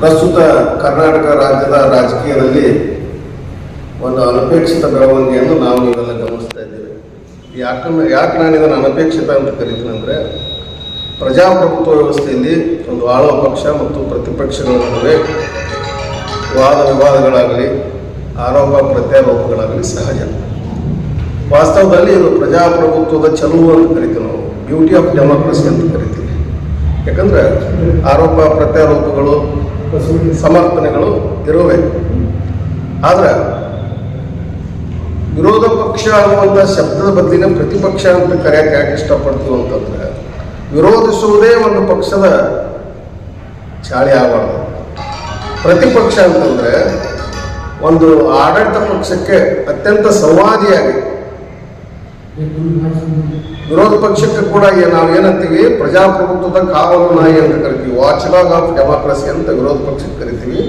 ಪ್ರಸ್ತುತ ಕರ್ನಾಟಕ ರಾಜ್ಯದ ರಾಜಕೀಯದಲ್ಲಿ ಒಂದು ಅನಪೇಕ್ಷಿತ ಬೆಳವಣಿಗೆಯನ್ನು ನಾವು ಇವೆಲ್ಲ ಗಮನಿಸ್ತಾ ಇದ್ದೇವೆ ಯಾಕಂದ್ರೆ ಯಾಕೆ ನಾನು ಇದನ್ನು ಅನಪೇಕ್ಷಿತ ಅಂತ ಕರಿತೀನಿ ಅಂದರೆ, ಪ್ರಜಾಪ್ರಭುತ್ವ ವ್ಯವಸ್ಥೆಯಲ್ಲಿ ಒಂದು ಆಳುವ ಪಕ್ಷ ಮತ್ತು ಪ್ರತಿಪಕ್ಷಗಳ ನಡುವೆ ವಾದ ವಿವಾದಗಳಾಗಲಿ, ಆರೋಪ ಪ್ರತ್ಯಾರೋಪಗಳಾಗಲಿ ಸಹಜ. ವಾಸ್ತವದಲ್ಲಿ ಇದು ಪ್ರಜಾಪ್ರಭುತ್ವದ ಚಲುವು ಅಂತ ಕರಿತೀವಿ ನಾವು. ಬ್ಯೂಟಿ ಆಫ್ ಡೆಮೋಕ್ರಸಿ ಅಂತ ಕರಿತೀವಿ. ಯಾಕಂದ್ರೆ ಆರೋಪ ಪ್ರತ್ಯಾರೋಪಗಳು ಸಮರ್ಥನೆಗಳು ಇರುವೆ. ಆದ್ರೆ ವಿರೋಧ ಪಕ್ಷ ಅನ್ನುವಂಥ ಶಬ್ದದ ಬದಲಿನ ಪ್ರತಿಪಕ್ಷ ಅಂತ ಕರೆಯಕ್ಕೆ ಯಾಕೆ ಇಷ್ಟಪಡ್ತೀವಿ ಅಂತಂದ್ರೆ, ವಿರೋಧಿಸುವುದೇ ಒಂದು ಪಕ್ಷದ ಚಾಳಿ ಆಗಬಾರ್ದು. ಪ್ರತಿಪಕ್ಷ ಅಂತಂದ್ರೆ ಒಂದು ಆಡಳಿತ ಪಕ್ಷಕ್ಕೆ ಅತ್ಯಂತ ಸಂವಾದಿಯಾಗಿ ವಿರೋಧ ಪಕ್ಷಕ್ಕೆ ಕೂಡ ನಾವು ಏನಂತೀವಿ? ಪ್ರಜಾಪ್ರಭುತ್ವದ ಕಾವಲು ನಾಯಿ ಅಂತ ಕರಿತೀವಿ. ವಾಚ್ ಡಾಗ್ ಆಫ್ ಡೆಮಾಕ್ರಸಿ ಅಂತ ವಿರೋಧ ಪಕ್ಷಕ್ಕೆ ಕರಿತೀವಿ.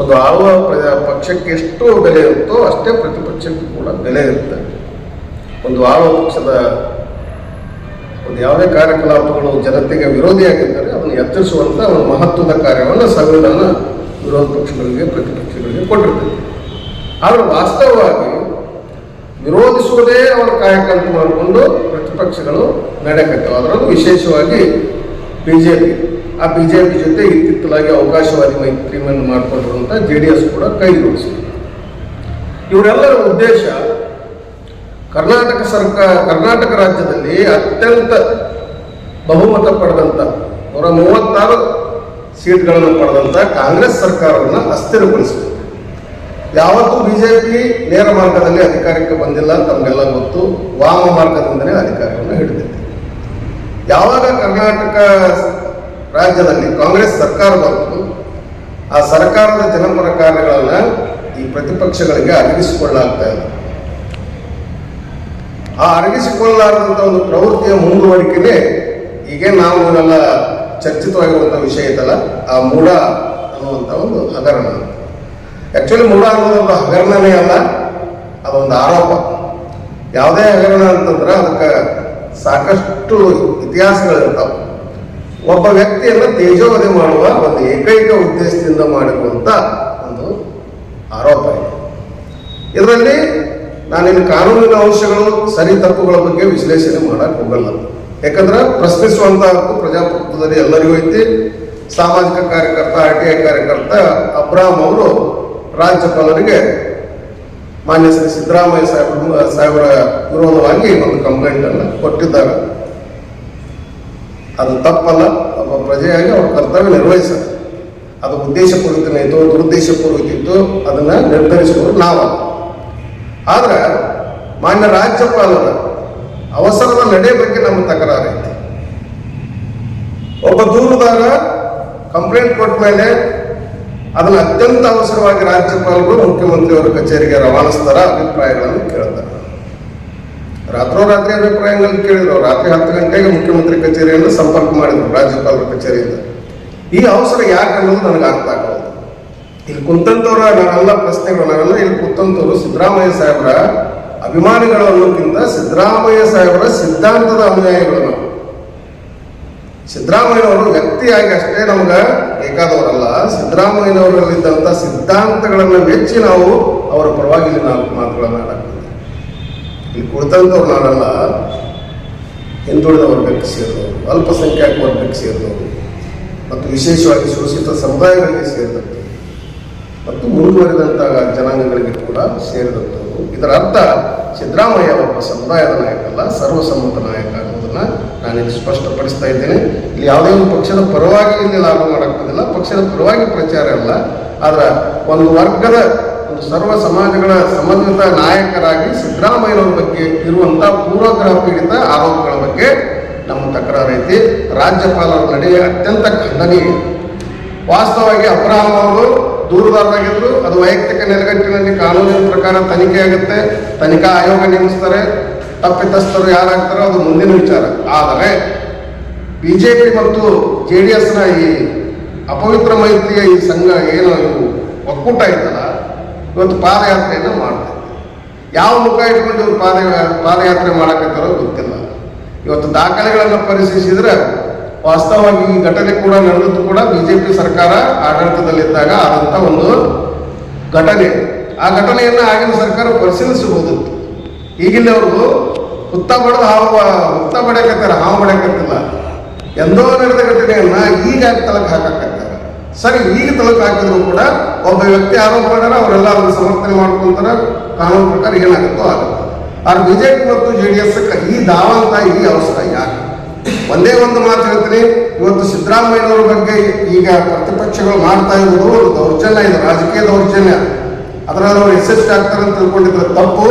ಒಂದು ಆಳುವ ಪ್ರಜಾ ಪಕ್ಷಕ್ಕೆ ಎಷ್ಟು ಬೆಲೆ ಇರುತ್ತೋ ಅಷ್ಟೇ ಪ್ರತಿಪಕ್ಷಕ್ಕೆ ಕೂಡ ಬೆಲೆ ಇರುತ್ತೆ. ಒಂದು ಆಳುವ ಪಕ್ಷದ ಒಂದು ಯಾವುದೇ ಕಾರ್ಯಕಲಾಪಗಳು ಜನತೆಗೆ ವಿರೋಧಿಯಾಗಿದ್ದರೆ ಅದನ್ನು ಎಚ್ಚರಿಸುವಂಥ ಒಂದು ಮಹತ್ವದ ಕಾರ್ಯವನ್ನು ಸಂವಿಧಾನ ವಿರೋಧ ಪಕ್ಷಗಳಿಗೆ, ಪ್ರತಿಪಕ್ಷಗಳಿಗೆ ಕೊಟ್ಟಿರ್ತದೆ. ಆದರೆ ವಾಸ್ತವವಾಗಿ ವಿರೋಧಿಸುವುದೇ ಅವರ ಕಾಯಕಂತ ಮಾಡಿಕೊಂಡು ಪ್ರತಿಪಕ್ಷಗಳು ನಡೆಕತ್ತವೆ ಅದರಲ್ಲೂ ವಿಶೇಷವಾಗಿ ಬಿ ಜೆ ಪಿ ಆ ಬಿ ಜೆ ಪಿ ಜೊತೆ ಇತ್ತಿತ್ತಲಾಗಿ ಅವಕಾಶವಾದಿ ಮೈತ್ರಿಯನ್ನು ಮಾಡಿಕೊಂಡಿರುವಂಥ ಜೆ ಡಿ ಎಸ್ ಕೂಡ ಕೈ ಜೋಡಿಸಿದೆ. ಇವರೆಲ್ಲರ ಉದ್ದೇಶ ಕರ್ನಾಟಕ ಸರ್ಕಾರ, ಕರ್ನಾಟಕ ರಾಜ್ಯದಲ್ಲಿ ಅತ್ಯಂತ ಬಹುಮತ ಪಡೆದಂಥ ನೂರ ಮೂವತ್ತಾರು ಸೀಟ್ಗಳನ್ನು ಪಡೆದಂಥ ಕಾಂಗ್ರೆಸ್ ಸರ್ಕಾರವನ್ನು ಅಸ್ಥಿರಗೊಳಿಸಿದೆ. ಯಾವತ್ತೂ ಬಿಜೆಪಿ ನೇರ ಮಾರ್ಗದಲ್ಲಿ ಅಧಿಕಾರಕ್ಕೆ ಬಂದಿಲ್ಲ ತಮಗೆಲ್ಲ ಗೊತ್ತು. ವಾಮ ಮಾರ್ಗದಿಂದಲೇ ಅಧಿಕಾರವನ್ನು ಹಿಡಿದಿದೆ. ಯಾವಾಗ ಕರ್ನಾಟಕ ರಾಜ್ಯದಲ್ಲಿ ಕಾಂಗ್ರೆಸ್ ಸರ್ಕಾರ ಬಂತು, ಆ ಸರ್ಕಾರದ ಜನಪರ ಕಾರ್ಯಗಳನ್ನು ಈ ಪ್ರತಿಪಕ್ಷಗಳಿಗೆ ಅರಗಿಸಿಕೊಳ್ಳಾಗ್ತಾ ಇದೆ ಆ ಅರಗಿಸಿಕೊಳ್ಳಲಾರದಂಥ ಒಂದು ಪ್ರವೃತ್ತಿಯ ಮುಂದುವರಿಕೆನೇ ಈಗ ನಾವು ಇವೆಲ್ಲ ಚರ್ಚಿತವಾಗಿರುವಂಥ ವಿಷಯ ಇದಲ್ಲ ಆ ಮೂಲ ಅನ್ನುವಂಥ ಒಂದು ಹಗರಣ. ಆ್ಯಕ್ಚುಲಿ ಅನ್ನೋದು ಒಂದು ಹಗರಣನೇ ಅಲ್ಲ. ಅದೊಂದು ಆರೋಪ. ಯಾವುದೇ ಹಗರಣ ಅಂತಂದ್ರೆ ಅದಕ್ಕೆ ಸಾಕಷ್ಟು ಇತಿಹಾಸಗಳಿರ್ತಾವೆ. ಒಬ್ಬ ವ್ಯಕ್ತಿಯನ್ನು ತೇಜೋವಧಿ ಮಾಡುವ ಒಂದು ಏಕೈಕ ಉದ್ದೇಶದಿಂದ ಮಾಡಿರುವಂಥ ಒಂದು ಆರೋಪ ಇದೆ. ಇದರಲ್ಲಿ ನಾನಿನ್ನು ಕಾನೂನಿನ ಅಂಶಗಳು, ಸರಿ ತಪ್ಪುಗಳ ಬಗ್ಗೆ ವಿಶ್ಲೇಷಣೆ ಮಾಡಕ್ಕೆ ಹೋಗಲ್ಲ. ಯಾಕಂದ್ರೆ ಪ್ರಶ್ನಿಸುವಂತ ಹಕ್ಕು ಪ್ರಜಾಪ್ರಭುತ್ವದಲ್ಲಿ ಎಲ್ಲರಿಗೂ ಐತಿ. ಸಾಮಾಜಿಕ ಕಾರ್ಯಕರ್ತ, ಆರ್ ಟಿ ಐ ಕಾರ್ಯಕರ್ತ ಅಬ್ರಾಮ್ ಅವರು ರಾಜ್ಯಪಾಲರಿಗೆ ಮಾನ್ಯ ಶ್ರೀ ಸಿದ್ದರಾಮಯ್ಯ ಸಾಹೇಬರ ಸಾಹೇಬರ ವಿರೋಧವಾಗಿ ಒಂದು ಕಂಪ್ಲೇಂಟ್ ಅನ್ನು ಕೊಟ್ಟಿದ್ದಾರೆ. ಅದು ತಪ್ಪಲ್ಲ, ಒಬ್ಬ ಪ್ರಜೆಯಾಗಿ ಅವರು ಕರ್ತವ್ಯ ನಿರ್ವಹಿಸ ಅದು ಉದ್ದೇಶಪೂರ್ವಕನೈತೋ ದುರುದ್ದೇಶಪೂರ್ವಕಿತ್ತು ಅದನ್ನು ನಿರ್ಧರಿಸುವುದು ನಾವು. ಆದ್ರೆ, ಮಾನ್ಯ ರಾಜ್ಯಪಾಲರ ಅವಸರದ ನಡೆ ಬಗ್ಗೆ ನಮ್ಮ ಐತಿ. ಒಬ್ಬ ದೂರುದಾರ ಕಂಪ್ಲೇಂಟ್ ಕೊಟ್ಟ ಮೇಲೆ ಅದನ್ನ ಅತ್ಯಂತ ಅವಸರವಾಗಿ ರಾಜ್ಯಪಾಲರು ಮುಖ್ಯಮಂತ್ರಿಯವರ ಕಚೇರಿಗೆ ರವಾನಿಸ್ತಾರ ಅಭಿಪ್ರಾಯಗಳನ್ನು ಕೇಳ್ತಾರೆ. ರಾತ್ರೋರಾತ್ರಿ ಅಭಿಪ್ರಾಯಗಳನ್ನು ಕೇಳಿದ್ರು. ರಾತ್ರಿ ಹತ್ತು ಗಂಟೆಗೆ ಮುಖ್ಯಮಂತ್ರಿ ಕಚೇರಿಯನ್ನು ಸಂಪರ್ಕ ಮಾಡಿದ್ರು ರಾಜ್ಯಪಾಲರ ಕಚೇರಿಯಿಂದ. ಈ ಅವಸರ ಯಾಕೆ ಅನ್ನೋದು ನನಗೆ ಅರ್ಥ ಆಗೋದು ಇಲ್ಲಿ ಕುಂತಂತವ್ರ ನಾವೆಲ್ಲ ಪ್ರಶ್ನೆಗಳು ನಾವೆಲ್ಲ ಇಲ್ಲಿ ಕುಂತಂತವ್ರು ಸಿದ್ದರಾಮಯ್ಯ ಸಾಹೇಬರ ಅಭಿಮಾನಿಗಳು ಅನ್ನೋಕ್ಕಿಂತ ಸಿದ್ದರಾಮಯ್ಯ ಸಾಹೇಬರ ಸಿದ್ಧಾಂತದ ಅನುಯಾಯಿಗಳು ನಾವು ಸಿದ್ದರಾಮಯ್ಯನವರು ವ್ಯಕ್ತಿಯಾಗಿ ಅಷ್ಟೇ ನಮ್ಗೆ ಬೇಕಾದವರಲ್ಲ. ಸಿದ್ದರಾಮಯ್ಯನವರಲ್ಲಿದ್ದಂಥ ಸಿದ್ಧಾಂತಗಳನ್ನು ಮೆಚ್ಚಿ ನಾವು ಅವರ ಪರವಾಗಿ ನಾಲ್ಕು ಮಾತುಗಳನ್ನು ಆಡಾಕ್ತೀವಿ ಇಲ್ಲಿ ಕುಳಿತಂಥವ್ರು ನಾಡಲ್ಲ ಹಿಂದುಳಿದ ವರ್ಗಕ್ಕೆ ಸೇರಿದವರು ಅಲ್ಪಸಂಖ್ಯಾತ ವರ್ಗಕ್ಕೆ ಸೇರಿದವರು ಮತ್ತು ವಿಶೇಷವಾಗಿ ಶೋಷಿತ ಸಮುದಾಯಗಳಿಗೆ ಸೇರಿದಂಥ ಮತ್ತು ಮುಂದುವರಿದಂಥ ಜನಾಂಗಗಳಿಗೆ ಕೂಡ ಸೇರಿದಂಥವ್ರು ಇದರ ಅರ್ಥ ಸಿದ್ದರಾಮಯ್ಯ ಒಬ್ಬ ಸಮುದಾಯದ ನಾಯಕ ಅಲ್ಲ ಸರ್ವಸಮ್ಮತ ನಾಯಕ ಅನ್ನೋದನ್ನ ನಾನು ಇಲ್ಲಿ ಸ್ಪಷ್ಟಪಡಿಸ್ತಾ ಇದ್ದೇನೆ. ಇಲ್ಲಿ ಯಾವುದೇ ಒಂದು ಪಕ್ಷದ ಪರವಾಗಿ ಇಲ್ಲಿ ಲಾಭ ಮಾಡೋಕ್ಕೋದಿಲ್ಲ ಪಕ್ಷದ ಪರವಾಗಿ ಪ್ರಚಾರ ಅಲ್ಲ. ಆದರೆ ಒಂದು ವರ್ಗದ, ಒಂದು ಸರ್ವ ಸಮಾಜಗಳ ಸಮನ್ವಿತ ನಾಯಕರಾಗಿ ಸಿದ್ದರಾಮಯ್ಯನವ್ರ ಬಗ್ಗೆ ಇರುವಂಥ ಪೂರ್ವಗ್ರಹ ಪೀಡಿತ ಆರೋಪಗಳ ಬಗ್ಗೆ ನಮ್ಮ ತಕರಾರು ಐತಿ. ರಾಜ್ಯಪಾಲರ ನಡೆಯ ಅತ್ಯಂತ ಖಂಡನೀಯ. ವಾಸ್ತವವಾಗಿ ಅಬ್ರಾಹಂ ಅವರು ಅದು ವೈಯಕ್ತಿಕ ನೆಲೆಗಟ್ಟಿನಲ್ಲಿ ಕಾನೂನಿನ ಪ್ರಕಾರ ತನಿಖೆ ಆಗುತ್ತೆ. ತನಿಖಾ ಆಯೋಗ ನೇಮಿಸ್ತಾರೆ. ತಪ್ಪಿತಸ್ಥರು ಯಾರಾಗ್ತಾರೋ ಅದು ಮುಂದಿನ ವಿಚಾರ. ಆದರೆ ಬಿ ಜೆ ಪಿ ಮತ್ತು ಜೆ ಡಿ ಎಸ್ನ ಈ ಅಪವಿತ್ರ ಮೈತ್ರಿಯ ಈ ಸಂಘ ಏನು ಇವು ಒಕ್ಕೂಟ ಐತಲ್ಲ, ಇವತ್ತು ಪಾದಯಾತ್ರೆಯನ್ನು ಮಾಡ್ತಾರೆ ಯಾವ ಮುಖ ಇಟ್ಕೊಂಡು ಇವ್ರು ಪಾದ, ಪಾದಯಾತ್ರೆ ಮಾಡಕತ್ತಾರೋ ಗೊತ್ತಿಲ್ಲ. ಇವತ್ತು ದಾಖಲೆಗಳನ್ನು ಪರಿಶೀಲಿಸಿದ್ರೆ ವಾಸ್ತವವಾಗಿ ಈ ಘಟನೆ ಕೂಡ ನಡೆದು ಕೂಡ ಬಿ ಜೆ ಪಿ ಸರ್ಕಾರ ಆಡಳಿತದಲ್ಲಿದ್ದಾಗ ಆದಂಥ ಒಂದು ಘಟನೆ. ಆ ಘಟನೆಯನ್ನು ಆಗಿನ ಸರ್ಕಾರ ಪರಿಶೀಲಿಸಬಹುದಿತ್ತು. ಈಗಿನವರು ಹುತ್ತ ಪಡೆದು ಹಾವು ಹುತ್ತ ಬಡಕತ್ತಾರ, ಹಾವು ಬಡಕತ್ತಿಲ್ಲ. ಎಂದೋ ನಡೆದ ಘಟನೆಯನ್ನ ಈಗ ತಲಕ್ ಹಾಕಕತ್ತಾರ? ಸರಿ, ಈಗ ತಲಕ್ ಹಾಕಿದ್ರು ಕೂಡ ಒಬ್ಬ ವ್ಯಕ್ತಿ ಆರೋಪ ಮಾಡ್ಯಾರ ಅವರೆಲ್ಲ ಅದನ್ನ ಸಮರ್ಥನೆ ಮಾಡ್ಕೊಂತಾರ, ಕಾನೂನು ಪ್ರಕಾರ ಏನಾಗುತ್ತೋ ಆಗುತ್ತೆ. ಆದ್ರೆ ಬಿಜೆಪಿ ಮತ್ತು ಜೆ ಡಿ ಎಸ್ ಈ ದಾವಂತ ಈ ಅವಸರ ಯಾಕೆ? ಒಂದೇ ಒಂದು ಮಾತು ಹೇಳ್ತೀನಿ. ಇವತ್ತು ಸಿದ್ದರಾಮಯ್ಯನವರ ಬಗ್ಗೆ ಈಗ ಪ್ರತಿಪಕ್ಷಗಳು ಮಾಡ್ತಾ ಇರೋದು ಒಂದು ದೌರ್ಜನ್ಯ, ಇದು ರಾಜಕೀಯ ದೌರ್ಜನ್ಯ. ಅದರಲ್ಲಿ ಅವರು ಯಶಸ್ವಿ ಆಗ್ತಾರೆ ಅಂತ ತಿಳ್ಕೊಂಡಿದ್ರೆ ತಪ್ಪು.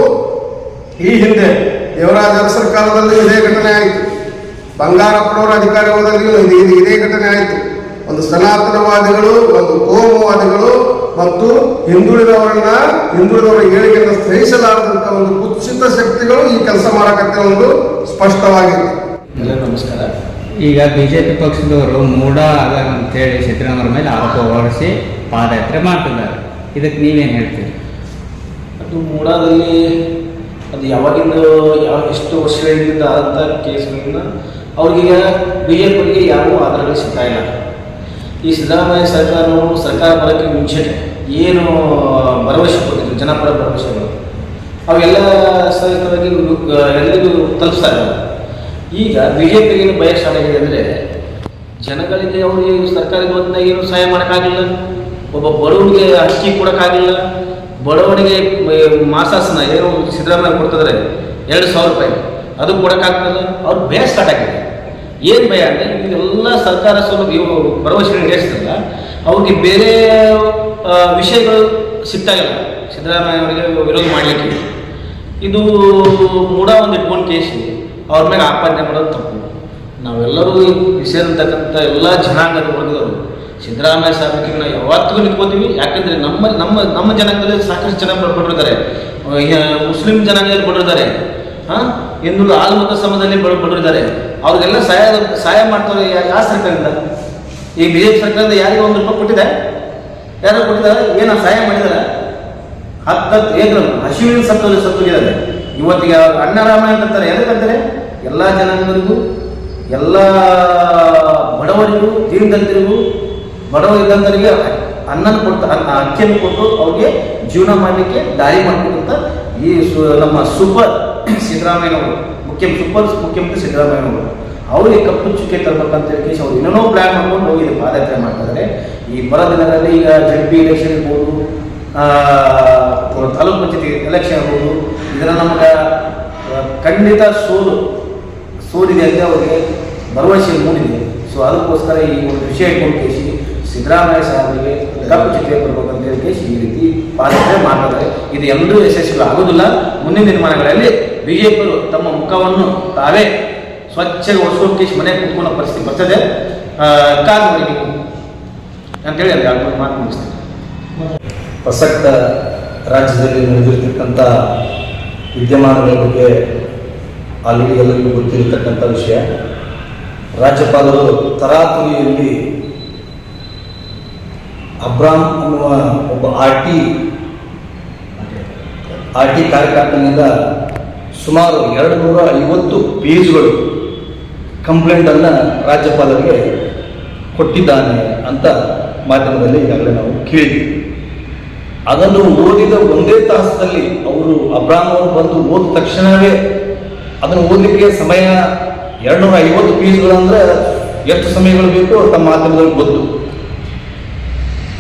ಈ ಹಿಂದೆ ದೇವರಾಜ ಅರಸರ ಕಾಲದಲ್ಲಿ ಇದೇ ಘಟನೆ ಆಯಿತು. ಬಂಗಾರಪ್ಪನವರ ಅಧಿಕಾರಿ ಹೋದಾಗಲೂ ಇದು. ಇದು ಇದೇ ಘಟನೆ ಆಯಿತು. ಒಂದು ಸನಾತನವಾದಿಗಳು ಒಂದು ಕೋಮುವಾದಿಗಳು ಮತ್ತು ಹಿಂದುಳಿದವರನ್ನ ಹಿಂದುಳಿದವರ ಏಳಿಗೆಯನ್ನು ಸ್ನೇಹಿಸಲಾರದಂತ ಒಂದು ಕುಚಿತ ಶಕ್ತಿಗಳು ಈ ಕೆಲಸ ಮಾಡಕತ್ತೆ ಒಂದು ಸ್ಪಷ್ಟವಾಗಿದೆ ಎಲ್ಲ ನಮಸ್ಕಾರ. ಈಗ ಬಿಜೆಪಿ ಪಕ್ಷದವರು ಮೂಡ ಅದ ಅಂತೇಳಿ ಸಿದ್ದರಾಮಯ್ಯ ಮೇಲೆ ಆರೋಪ ಹೊರಡಿಸಿ ಪಾದಯಾತ್ರೆ ಮಾಡ್ತಿದ್ದಾರೆ. ಇದಕ್ಕೆ ನೀವೇನು ಹೇಳ್ತೀರಿ? ಅದು ಮೂಡಾದಲ್ಲಿ ಅದು ಯಾವಾಗಿಂದ ಯಾವ ಎಷ್ಟು ವರ್ಷಗಳಿಂದ ಆದಂಥ ಕೇಸ್ಗಳನ್ನ ಅವ್ರಿಗೀಗ ಬಿ ಜೆ ಪಿಗೆ ಯಾವ ಆಧಾರಗಳು ಸಿಗ್ತಾ ಇಲ್ಲ. ಈ ಸಿದ್ದರಾಮಯ್ಯ ಸರ್ಕಾರವು ಸರ್ಕಾರ ಬರೋಕ್ಕೆ ಮುಂಚೆ ಏನು ಭರವಸೆ ಕೊಟ್ಟಿದ್ರು, ಜನಪರ ಭರವಸೆಗಳು, ಅವೆಲ್ಲ ಸಹಿತವಾಗಿ ಎಲ್ಲರಿಗೂ ತಲುಪಿಸ್ತಾರೆ ಈಗ ಬಿ ಜೆ ಪಿಗೆ ಏನು ಭಯ ಸ್ಟಾರ್ಟ್ ಆಗಿದೆ ಅಂದರೆ ಜನಗಳಿಗೆ ಅವರಿಗೆ ಸರ್ಕಾರದ ಏನು ಸಹಾಯ ಮಾಡೋಕ್ಕಾಗಿಲ್ಲ ಒಬ್ಬ ಬಡವರಿಗೆ ಅಕ್ಕಿ ಕೊಡೋಕ್ಕಾಗಲಿಲ್ಲ. ಬಡವನಿಗೆ ಮ- ಮಾಸಾಸನ, ಏನು ಸಿದ್ದರಾಮಯ್ಯ ಕೊಡ್ತಿದ್ದಾರೆ ಎರಡು ಸಾವಿರ ರೂಪಾಯಿ. ಅದು ಕೊಡೋಕ್ಕಾಗ್ತದೆ ಅವ್ರು ಭಯ ಸ್ಟಾರ್ಟ್ ಆಗಿದೆ ಏನು ಭಯ ಅಂದರೆ ಇದೆಲ್ಲ ಸರ್ಕಾರ ಸೌಲಭ್ಯ ಭರವಸೆ ನಡೆಸ್ತಿಲ್ಲ ಅವ್ರಿಗೆ ಬೇರೆ ವಿಷಯಗಳು ಸಿಗ್ತಾಯಿಲ್ಲ. ಸಿದ್ದರಾಮಯ್ಯ ಅವರಿಗೆ ವಿರೋಧ ಮಾಡಲಿಕ್ಕೆ. ಇದು ಮೂಡ ಒಂದು ಇಟ್ಕೊಂಡು ಕೇಸಿ ಅವ್ರ ಮೇಲೆ ಆಪಾದನೆ ಮಾಡೋದು ತಪ್ಪು. ನಾವೆಲ್ಲರೂ ಸೇರಿರ್ತಕ್ಕಂಥ ಎಲ್ಲ ಜನಾಂಗದ ವರ್ಗದವರು ಸಿದ್ದರಾಮಯ್ಯ ಸಾಹೇಬರಿಗೆ ನಾವು ಯಾವತ್ತಿಗೂ ನಿಂತ್ಕೋತೀವಿ. ಯಾಕಂದರೆ ನಮ್ಮ ನಮ್ಮ ನಮ್ಮ ಜನಾಂಗದಲ್ಲಿ ಸಾಕಷ್ಟು ಜನ ಬಡ- ಬಡವರಿದ್ದಾರೆ ಅಹ್ ಯ- ಮುಸ್ಲಿಂ ಜನಾಂಗದಲ್ಲಿ ಬಡವರಿದ್ದಾರೆ ಹಾಂ ಹಿಂದುಳಿದ ಆಲ್ಮತ ಸಮಯದಲ್ಲಿ ಬಡ ಅವ್ರಿಗೆಲ್ಲ ಸಹಾಯ ಸಹಾಯ ಮಾಡ್ತಾರೆ ಯಾವ ಸರ್ಕಾರದಿಂದ? ಈ ಬಿ ಜೆ ಪಿ ಸರ್ಕಾರದಿಂದ ಯಾರಿಗೂ ಒಂದು ರೂಪಾಯಿ ಕೊಟ್ಟಿದೆ. ಯಾರು ಕೊಟ್ಟಿದ್ದಾರೆ, ಏನೋ ಸಹಾಯ ಮಾಡಿದ್ದಾರೆ. ಹತ್ತತ್ತು ಏಕರು ಹಸಿವಿನ ಸತ್ತು ಸತ್ತೋಗಿದ್ದಾರೆ. ಇವತ್ತಿಗೆ ಅಣ್ಣ ರಾಮಾಯಣ ಅಂತಾರೆ ಯಾರಿಗಂತಾರೆ ಎಲ್ಲ ಜನಾಂಗರಿಗೂ ಎಲ್ಲ ಬಡವರಿಗೂ, ದೀನದಲಿತರಿಗೂ ಬಡವ ಇದ್ದಂಥವರಿಗೆ ಅನ್ನನ ಕೊಟ್ಟು, ಅನ್ನ, ಅಕ್ಕಿಯನ್ನು ಕೊಟ್ಟು ಅವ್ರಿಗೆ ಜೀವನ ಮಾಡಲಿಕ್ಕೆ ದಾರಿ ಮಾಡಿಕೊಟ್ಟಂತ ಈ ಸು, ನಮ್ಮ ಸೂಪರ್ ಸಿದ್ದರಾಮಯ್ಯನವರು, ಮುಖ್ಯ, ಸೂಪರ್ ಮುಖ್ಯಮಂತ್ರಿ ಸಿದ್ದರಾಮಯ್ಯನವರು. ಅವರಿಗೆ ಕಪ್ಪು ಚುಕ್ಕೆ ತರಬೇಕಂತ ಹೇಳಿ ಅವ್ರು ಇನ್ನೂ ಪ್ಲಾನ್ ಮಾಡ್ಕೊಂಡು ಹೋಗಿ ಪಾದಯಾತ್ರೆ ಮಾಡ್ತಾರೆ ಈ ಬರೋ ದಿನಗಳಲ್ಲಿ ಈಗ ಜಡ್ ಪಿ ಎಲೆಕ್ಷನ್ ಇರ್ಬೋದು ತಾಲೂಕು ಪಂಚಾಯತಿ ಎಲೆಕ್ಷನ್ ಇರ್ಬೋದು ಇದರ ನಮಗೆ ಖಂಡಿತ ಸೋಲು, ಸೋಲಿದೆ ಅಂತ ಅವರಿಗೆ ಭರವಸೆ ಮೂಡಿದೆ. ಸೊ ಅದಕ್ಕೋಸ್ಕರ ಈ ಒಂದು ವಿಷಯ ಇಟ್ಕೊಂಡು ಕೇಸಿ ಸಿದ್ದರಾಮಯ್ಯ ಸಾಹೇಬರಿಗೆ ಕಪ್ಪು ಚಿತ್ರ ಬರ್ಬೇಕು ಅಂತ ಹೇಳಿ ಈ ರೀತಿ ಪಾಲನೆ ಮಾಡ್ತಾರೆ ಇದು ಎಂದೂ ಯಶಸ್ವಿ ಆಗೋದಿಲ್ಲ. ಮುಂದಿನ ದಿನಮಾನಗಳಲ್ಲಿ ಬಿಜೆಪಿಯವರು ತಮ್ಮ ಮುಖವನ್ನು ತಾವೇ ಸ್ವಚ್ಛಗೆ ಒರೆಸ್ಕೊಂಡು ಮನೆ ಕುತ್ಕೊಳ್ಳೋ ಪರಿಸ್ಥಿತಿ ಬರ್ತದೆ. ಕಾದು ಅಂತೇಳಿ ಅದು ಎರಡು ಮಾತು ಮುಗಿಸ್ತೀನಿ. ಪ್ರಸಕ್ತ ರಾಜ್ಯದಲ್ಲಿ ನಡೆದಿರ್ತಕ್ಕಂಥ ವಿದ್ಯಮಾನಗಳ ಬಗ್ಗೆ ಅಲ್ಲಿ ಎಲ್ಲರಿಗೂ ಗೊತ್ತಿರತಕ್ಕಂಥ ವಿಷಯ. ರಾಜ್ಯಪಾಲರು ತರಾತುರಿಯಲ್ಲಿ ಅಬ್ರಾಮ್ ಅನ್ನುವ ಒಬ್ಬ ಆರ್ ಟಿ ಆರ್ ಟಿ ಕಾರ್ಯಕರ್ತನಿಂದ ಸುಮಾರು ಎರಡು ನೂರ ಐವತ್ತು ಪೇಜ್ಗಳು ಕಂಪ್ಲೇಂಟನ್ನು ರಾಜ್ಯಪಾಲರಿಗೆ ಕೊಟ್ಟಿದ್ದಾನೆ ಅಂತ ಮಾಧ್ಯಮದಲ್ಲಿ ಈಗಾಗಲೇ ನಾವು ಕೇಳಿದ್ವಿ. ಅದನ್ನು ಓದಿದ ಒಂದೇ ತಾಸದಲ್ಲಿ ಅವರು ಅಬ್ರಾಮ್ ಅವರು ಬಂದು ಓದಿದ ತಕ್ಷಣವೇ ಅದನ್ನು ಓದಲಿಕ್ಕೆ ಸಮಯ ಎರಡು ನೂರ ಐವತ್ತು ಪೇಜ್ಗಳಂದ್ರೆ ಎಷ್ಟು ಸಮಯಗಳು ಬೇಕು ತಮ್ಮ ಮಾಧ್ಯಮದಲ್ಲಿ ಗೊತ್ತು.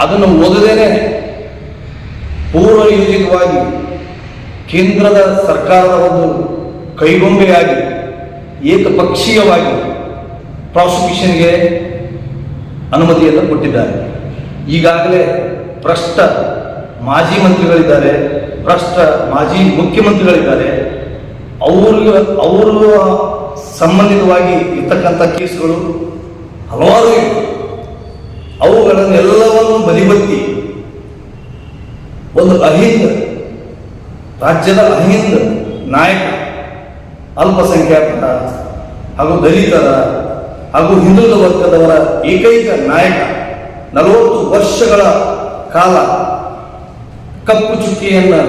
ಅದನ್ನು ಓದದೇನೆ. ಪೂರ್ವ ಯೋಜಿತವಾಗಿ ಕೇಂದ್ರದ ಸರ್ಕಾರದ ಒಂದು ಕೈಗೊಂಬೆಯಾಗಿ, ಏಕಪಕ್ಷೀಯವಾಗಿ ಪ್ರಾಸಿಕ್ಯೂಷನ್ಗೆ ಅನುಮತಿಯನ್ನು ಕೊಟ್ಟಿದ್ದಾರೆ. ಈಗಾಗಲೇ ಭ್ರಷ್ಟ ಮಾಜಿ ಮಂತ್ರಿಗಳಿದ್ದಾರೆ, ಭ್ರಷ್ಟ ಮಾಜಿ ಮುಖ್ಯಮಂತ್ರಿಗಳಿದ್ದಾರೆ. ಅವ್ರಿಗೆ ಅವರು ಸಂಬಂಧಿತವಾಗಿ ಇರ್ತಕ್ಕಂಥ ಕೇಸುಗಳು ಹಲವಾರು ಇವೆ. ಅವುಗಳನ್ನೆಲ್ಲವನ್ನು ಬಲಿಬತ್ತಿ ಒಂದು ಅಹಿಂದ, ರಾಜ್ಯದ ಅಹಿಂದ ನಾಯಕ ಅಲ್ಪಸಂಖ್ಯಾತರ ಹಾಗೂ ದಲಿತರ ಹಾಗೂ ಹಿಂದುಳಿದ ವರ್ಗದವರ ಏಕೈಕ ನಾಯಕ, ನಲವತ್ತು ವರ್ಷಗಳ ಕಾಲ ಕಪ್ಪು ಚುಕ್ಕಿಯನ್ನು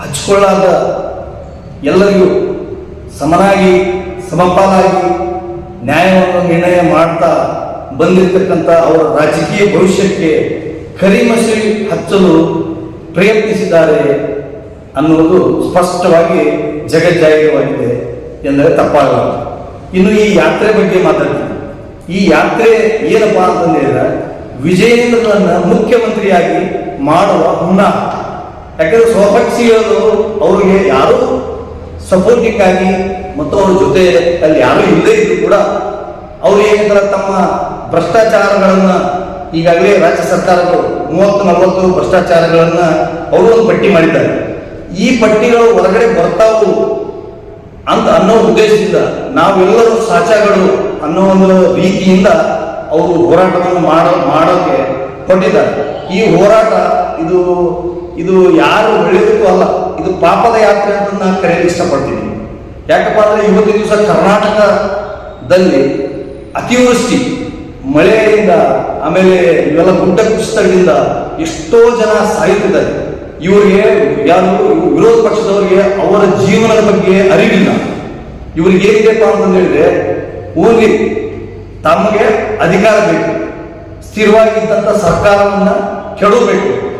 ಹಚ್ಕೊಳ್ಳಾದ ಎಲ್ಲರಿಗೂ ಸಮನಾಗಿ, ಸಮಪಾಲಾಗಿ ನ್ಯಾಯವನ್ನು ನಿರ್ಣಯ ಮಾಡ್ತಾ ಬಂದಿರತಕ್ಕಂಥ ಅವರ ರಾಜಕೀಯ ಭವಿಷ್ಯಕ್ಕೆ ಕರಿಮಸಿ ಹಚ್ಚಲು ಪ್ರಯತ್ನಿಸಿದ್ದಾರೆ ಅನ್ನುವುದು ಸ್ಪಷ್ಟವಾಗಿ ಜಗಜ್ಜಾಹಿರವಾಗಿದೆ ಎಂದರೆ ತಪ್ಪಾಗಲ್ಲ. ಇನ್ನು ಈ ಯಾತ್ರೆ ಬಗ್ಗೆ ಮಾತಾಡ್ತೀನಿ. ಈ ಯಾತ್ರೆ ಏನಪ್ಪಾ ಅಂತಂದ್ರೆ ವಿಜಯೇಂದ್ರನನ್ನು ಮುಖ್ಯಮಂತ್ರಿಯಾಗಿ ಮಾಡುವ ಹುನ್ನ ಯಾಕಂದ್ರೆ ಸ್ವಪಕ್ಷಿಗಳು ಅವರಿಗೆ ಯಾರು ಸಪೋರ್ಟಿಂಗ್ ಆಗಿ ಮತ್ತು ಅವ್ರ ಜೊತೆ ಅಲ್ಲಿ ಯಾರು ಇಲ್ಲದೇ ಇದ್ರು ಕೂಡ ಅವ್ರು ಏನಂದ್ರೆ ತಮ್ಮ ಭ್ರಷ್ಟಾಚಾರಗಳನ್ನ ಈಗಾಗಲೇ ರಾಜ್ಯ ಸರ್ಕಾರಗಳು ಮೂವತ್ತು ನಲವತ್ತು ಭ್ರಷ್ಟಾಚಾರಗಳನ್ನು ಅವರು ಒಂದು ಪಟ್ಟಿ ಮಾಡಿದ್ದಾರೆ. ಈ ಪಟ್ಟಿಗಳು ಹೊರಗಡೆ ಬರ್ತಾವು ಅಂತ ಅನ್ನೋ ಉದ್ದೇಶದಿಂದ ನಾವೆಲ್ಲರೂ ಸಾಚಾಗಳು ಅನ್ನೋ ಒಂದು ರೀತಿಯಿಂದ ಅವರು ಹೋರಾಟವನ್ನು ಮಾಡೋ, ಮಾಡೋಕೆ ಕೊಟ್ಟಿದ್ದಾರೆ. ಈ ಹೋರಾಟ ಇದು ಇದು ಯಾರು ಒಳ್ಳೆಯದಕ್ಕೂ ಅಲ್ಲ, ಇದು ಪಾಪದ ಯಾತ್ರೆ ಅಂತ ನಾನು ಕರೆಯಲು ಇಷ್ಟಪಡ್ತೀನಿ. ಯಾಕಪ್ಪ ಅಂದ್ರೆ ಇವತ್ತಿನ ದಿವಸ ಕರ್ನಾಟಕದಲ್ಲಿ ಅತಿವೃಷ್ಟಿ. ಮಳೆಯಿಂದ, ಆಮೇಲೆ ಇವೆಲ್ಲ ಗುಡ್ಡ ಕುಸಿತಗಳಿಂದ ಎಷ್ಟೋ ಜನ ಸಾಯುತ್ತಿದ್ದಾರೆ. ಇವರಿಗೆ, ಯಾರು ವಿರೋಧ ಪಕ್ಷದವರಿಗೆ ಅವರ ಜೀವನದ ಬಗ್ಗೆ ಅರಿವಿಲ್ಲ. ಇವ್ರಿಗೆ ಏನಿದೆಪ್ಪ ಅಂತಂದು ಹೇಳಿದ್ರೆ, ಓನ್ಲಿ ತಮಗೆ ಅಧಿಕಾರ ಬೇಕು. ಸ್ಥಿರವಾಗಿದ್ದಂಥ ಸರ್ಕಾರವನ್ನ ಕೆಡಬೇಕು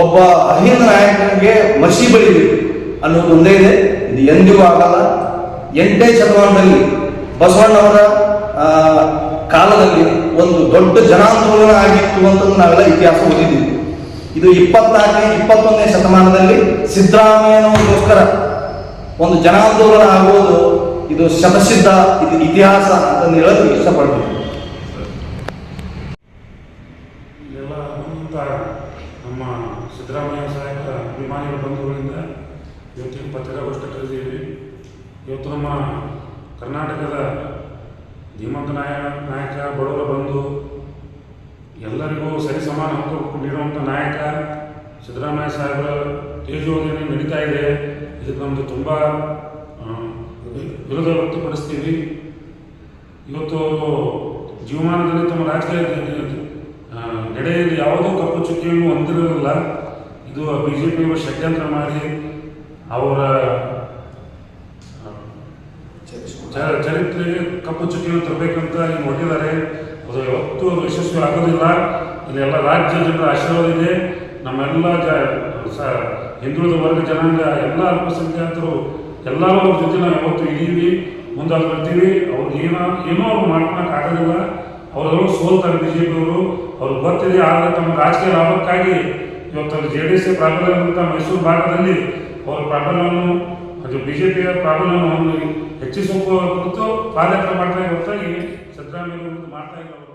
ಒಬ್ಬ ಅಹಿಂದ ನಾಯಕನಿಗೆ ಮಸಿ ಬಳಿಬೇಕು ಅನ್ನೋದು ಒಂದೇ ಇದೆ. ಇದು ಎಂದಿಗೂ ಆಗಲ್ಲ. ಎಂಟನೇ ಶತಮಾನದಲ್ಲಿ ಬಸವಣ್ಣವರ ಕಾಲದಲ್ಲಿ ಒಂದು ದೊಡ್ಡ ಜನಾಂದೋಲನ ಆಗಿತ್ತು ಅಂತ ನಾವೆಲ್ಲ ಇತಿಹಾಸ ಓದಿದ್ದೀವಿ. ಇದು ಇಪ್ಪತ್ನಾಲ್ಕನೇ, ಇಪ್ಪತ್ತೊಂದನೇ ಶತಮಾನದಲ್ಲಿ ಸಿದ್ದರಾಮಯ್ಯನವರಿಗೋಸ್ಕರ ಒಂದು ಜನಾಂದೋಲನ ಆಗುವುದು ಇದು ಶತಸಿದ್ಧ ಇದು ಇತಿಹಾಸ ಅಂತ ಹೇಳಲು ಇಷ್ಟಪಡ್ತೀವಿ ನಮ್ಮ ಸಿದ್ದರಾಮಯ್ಯ ಸಾಹೇಬರ ಅಭಿಮಾನಿಗಳ ಬಂಧುಗಳಿಂದ ಇವತ್ತಿನ ಪತ್ರಿಕಾಗೋಷ್ಠಿ ಕರೆದಿದ್ದೀವಿ. ಇವತ್ತು ನಮ್ಮ ಕರ್ನಾಟಕದ ಧೀಮಂತ ನಾಯ ನಾಯಕ, ಬಡವರ ಬಂಧು, ಎಲ್ಲರಿಗೂ ಸರಿ ಸಮಾನ ಹಕ್ಕು ನೀಡುವಂಥ ನಾಯಕ ಸಿದ್ದರಾಮಯ್ಯ ಸಾಹೇಬರ ತೇಜೋದಿನ ನಡೀತಾ ಇದೆ. ಇದಕ್ಕೆ ನಮ್ಮದು ತುಂಬ ವಿರೋಧ ವ್ಯಕ್ತಪಡಿಸ್ತೀವಿ. ಇವತ್ತು ಜೀವಮಾನದಲ್ಲಿ ತಮ್ಮ ರಾಜಕೀಯ ನಡೆಯಲ್ಲಿ ಯಾವುದೋ ಕಪ್ಪು ಚುಕ್ಕಿಯನ್ನು ಹೊಂದಿರಲಿಲ್ಲ. ಇದು ಬಿ ಜೆ ಪಿಯವರು ಷಡ್ಯಂತ್ರ ಮಾಡಿ ಅವರ ಚರಿತ್ರೆಗೆ ಕಪ್ಪು ಚುಕ್ಕಿಯನ್ನು ತರಬೇಕಂತ ಇಲ್ಲಿ ಹೊಟ್ಟಿದ್ದಾರೆ ಅದು ಯಾವತ್ತೂ ಯಶಸ್ವಿ ಆಗೋದಿಲ್ಲ. ಇಲ್ಲೆಲ್ಲ ರಾಜ್ಯ ಜನರ ಆಶೀರ್ವಾದ ಇದೆ. ನಮ್ಮೆಲ್ಲ ಜ ಹಿಂದುಳಿದ ವರ್ಗ ಜನಾಂಗ ಎಲ್ಲ ಅಲ್ಪಸಂಖ್ಯಾತರು ಎಲ್ಲರೂ ಅವ್ರ ಜೊತೆ ನಾವು ಯಾವತ್ತು ಇದ್ದೀವಿ ಮುಂದೆ ಬರ್ತೀವಿ ಅವ್ರು ಏನೋ ಏನೋ ಅವ್ರು ಮಾಡ್ಕೊಳಕ್ ಆಗೋದಿಲ್ಲ. ಅವರು ಸೋಲ್ತಾರೆ ಬಿ ಜೆ ಪಿಯವರು ಅವ್ರು ಗೊತ್ತಿದೆ ಆದರೆ ತಮ್ಮ ರಾಜಕೀಯ ಲಾಭಕ್ಕಾಗಿ ಇವತ್ತು ಜೆ ಡಿ ಎಸ್ ಪ್ರಾಬ್ಲಮ್ ಅಂತ ಮೈಸೂರು ಭಾಗದಲ್ಲಿ ಅವ್ರ ಪ್ರಾಬ್ಲಮನ್ನು, ಅದು ಬಿ ಜೆ ಪಿಯ ಪ್ರಾಬಲ್ಯವನ್ನು ಹೆಚ್ಚಿಸುವ ಕುರಿತು ಕಾರ್ಯಕ್ರಮ ಮಾಡ್ತಾ ಹೊರತಾಗಿ ಸಿದ್ದರಾಮಯ್ಯ ಮಾಡ್ತಾ ಇಲ್ಲ